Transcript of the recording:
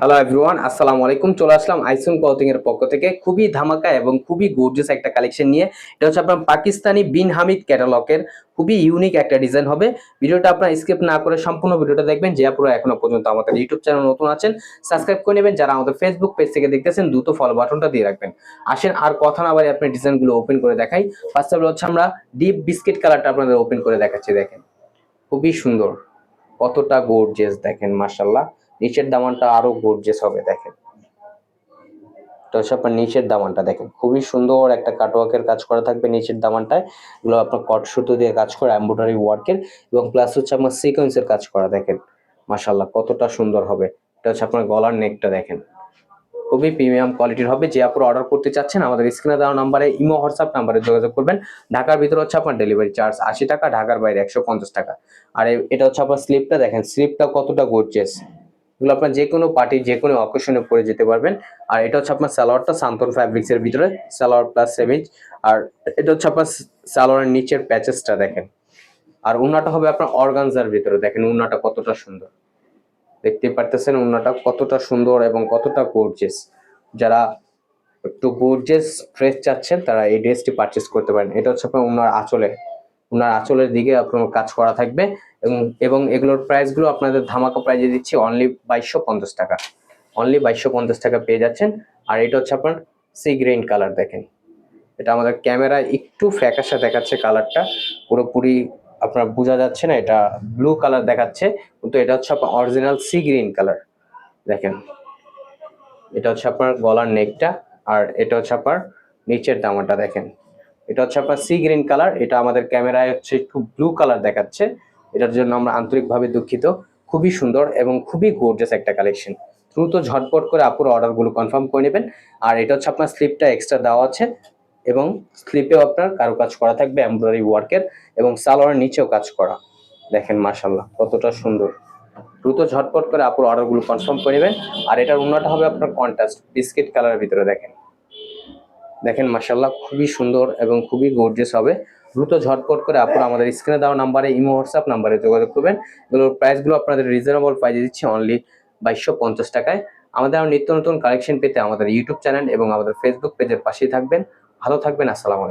Hello everyone আসসালামু আলাইকুম চলে আসলাম আইসুন ক্লথিং এর পক্ষ থেকে। খুবই ধামাকা এবং খুবই গর্জিয়াস একটা কালেকশন নিয়ে। এটা হচ্ছে আপনার পাকিস্তানি বিন হামিদ ক্যাটালগের খুবই ইউনিক একটা ডিজাইন হবে। ভিডিওটা আপনার স্কিপ না করে সম্পূর্ণ ভিডিওটা দেখবেন। যে পুরো এখনও পর্যন্ত আমাদের ইউটিউব চ্যানেল নতুন আছেন। সাবস্ক্রাইব করে নেবেন। যারা আমাদের ফেসবুক পেজ থেকে দেখতেছেন, দ্রুত ফলো বাটনটা দিয়ে রাখবেন। আসেন, আর কথা না বাড়ি আপনি ডিজাইনগুলো ওপেন করে দেখাই। ফার্স্ট অফ হচ্ছে আমরা ডিপ বিস্কিট কালারটা আপনাদের ওপেন করে দেখাচ্ছি, দেখেন। খুবই সুন্দর। কতটা গর্জিয়াস দেখেন মাশাল্লাহ নিচের দামানটা আরও গর্জেস হবে, দেখেন। আপনার নিচের দামানটা দেখেন, খুবই সুন্দর একটা কাটওয়ার্কের কাজ করা থাকবে নিচের দামানটায়। এগুলো আপনার কট সুতো দিয়ে কাজ করা এমব্রয়ডারি ওয়ার্কের এবং প্লাস হচ্ছে আপনার সিকোয়েন্সের কাজ করা, দেখেন। মাশাল্লাহ কতটা সুন্দর হবে। এটা হচ্ছে আপনার গলার নেকটা দেখেন। খুবই প্রিমিয়াম কোয়ালিটির হবে, যে আপনারা অর্ডার করতে চাচ্ছেন, আমাদের স্ক্রিনে দেওয়া নাম্বারে, ইমো, হোয়াটসঅ্যাপ নাম্বারে যোগাযোগ করবেন। ঢাকার ভিতরে হচ্ছে আপনার ডেলিভারি চার্জ আশি টাকা, ঢাকার বাইরে একশো পঞ্চাশ টাকা। আর এটা হচ্ছে আপনার স্লিপটা দেখেন স্লিপটা কতটা গর্জিয়াস এগুলো আপনার যে কোনো পার্টি যে কোনো অকেশনে পরে যেতে পারবেন। আর এটা হচ্ছে আপনার সালোয়ারটা সান্তন ফ্যাব্রিক্স এর ভিতরে, সালোয়ার প্লাস সেমিজ আর এটা হচ্ছে আপনার সালোয়ারের নিচের প্যাচেসটা দেখেন। আর উন্নাটা হবে আপনার অর্গানজার ভিতরে। দেখেন উন্নাটা কতটা সুন্দর। দেখতে পারতেছেন উন্নাটা কতটা সুন্দর এবং কতটা গর্জিয়াস যারা একটু গর্জিয়াস ড্রেস চাচ্ছেন, তারা এই ড্রেসটি পারচেস করতে পারেন। এটা হচ্ছে আপনার উনার আঁচলে। উনার আঁচলের দিকে আপনার কাজ করা থাকবে। এবং এবং এগুলোর প্রাইসগুলো আপনাদের ধামাকা প্রাইজে দিচ্ছি অনলি বাইশশো পঞ্চাশ টাকা। অনলি বাইশশো পঞ্চাশ টাকা পেয়ে যাচ্ছেন। আর এটা হচ্ছে আপনার সি গ্রিন কালার দেখেন। এটা আমাদের ক্যামেরা একটু ফ্যাকাশা দেখাচ্ছে কালারটা পুরোপুরি আপনার বোঝা যাচ্ছে না, এটা ব্লু কালার দেখাচ্ছে। কিন্তু এটা হচ্ছে আপনার অরিজিনাল সি গ্রিন কালার দেখেন। এটা হচ্ছে আপনার গলার নেকটা আর এটা হচ্ছে আপনার নিচের দামাটা দেখেন। এটা হচ্ছে আপনার সি গ্রিন কালার এটা আমাদের ক্যামেরায় হচ্ছে একটু ব্লু কালার দেখাচ্ছে। এটার জন্য আমরা আন্তরিকভাবে দুঃখিত। খুবই সুন্দর এবং খুবই গোর্জাস একটা কালেকশন দ্রুত ঝটপট করে আপুর অর্ডারগুলো কনফার্ম করে নেবেন। আর এটা হচ্ছে আপনার স্লিপটা এক্সট্রা দেওয়া আছে এবং স্লিপেও আপনার কারও কাজ করা থাকবে এমব্রয়ডারি ওয়ার্কের এবং সালোয়ারের নিচেও কাজ করা। দেখেন মাশাল্লাহ কতটা সুন্দর। দ্রুত ঝটপট করে আপুর অর্ডারগুলো কনফার্ম করে নেবেন। আর এটার অন্যটা হবে আপনার কন্ট্রাস্ট বিস্কিট কালারের ভিতরে দেখেন। দেখেন মাশাল্লাহ খুবই সুন্দর এবং খুবই গর্জিয়াস হবে। দ্রুত ঝটপট করে আপনারা আমাদের স্ক্রিনে দেওয়া নাম্বারে, ইমো হোয়াটসঅ্যাপ নাম্বারে যোগাযোগ করবেন। এগুলোর প্রাইসগুলো আপনাদের রিজনেবল প্রাইসে দিচ্ছি অনলি বাইশশো পঞ্চাশ টাকায়। আমাদের আরও নিত্য নতুন কালেকশন পেতে আমাদের ইউটিউব চ্যানেল এবং আমাদের ফেসবুক পেজের পাশেই থাকবেন। ভালো থাকবেন, আসসালামু